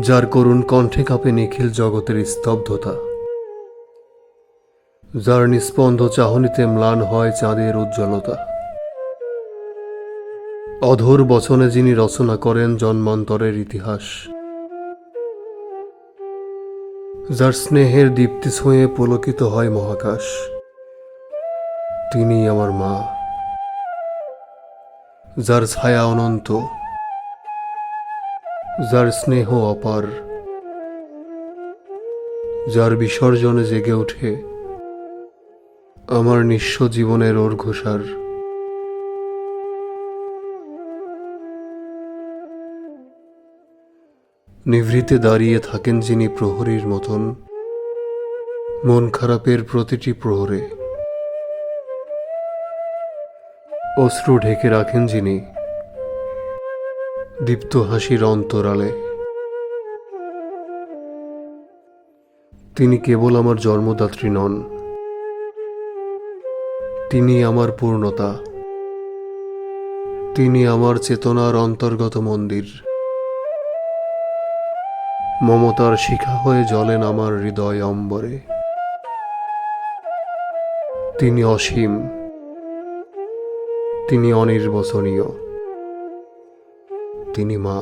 যার করুণ কণ্ঠে কাঁপে নিখিল জগতের স্তব্ধতা। যার নিস্পন্দ চাহনিতে ম্লান হয় চাঁদের উজ্জ্বলতা। অধর বচনে যিনি রচনা করেন জন্মান্তরের ইতিহাস। যার স্নেহের দীপ্তি ছুঁয়ে পুলকিত হয় মহাকাশ। তিনি আমার মা। যার ছায়া অনন্ত যার স্নেহ অপার, যার বিসর্জনে জেগে ওঠে আমার নিঃস্ব জীবনের ওর্ঘোসার নিভৃতে দাঁড়িয়ে থাকেন যিনি প্রহরীর মতন, মন খারাপের প্রতিটি প্রহরে। অশ্রু ঢেকে রাখেন যিনি দীপ্ত হাসির অন্তরালে। তিনি কেবল আমার জন্মদাত্রী নন। তিনি আমার পূর্ণতা। তিনি আমার চেতনার অন্তর্গত মন্দির। মমতার শিখা হয়ে জ্বলেন আমার হৃদয় অম্বরে। তিনি অসীম। তিনি অনির্বচনীয়। তিনি মা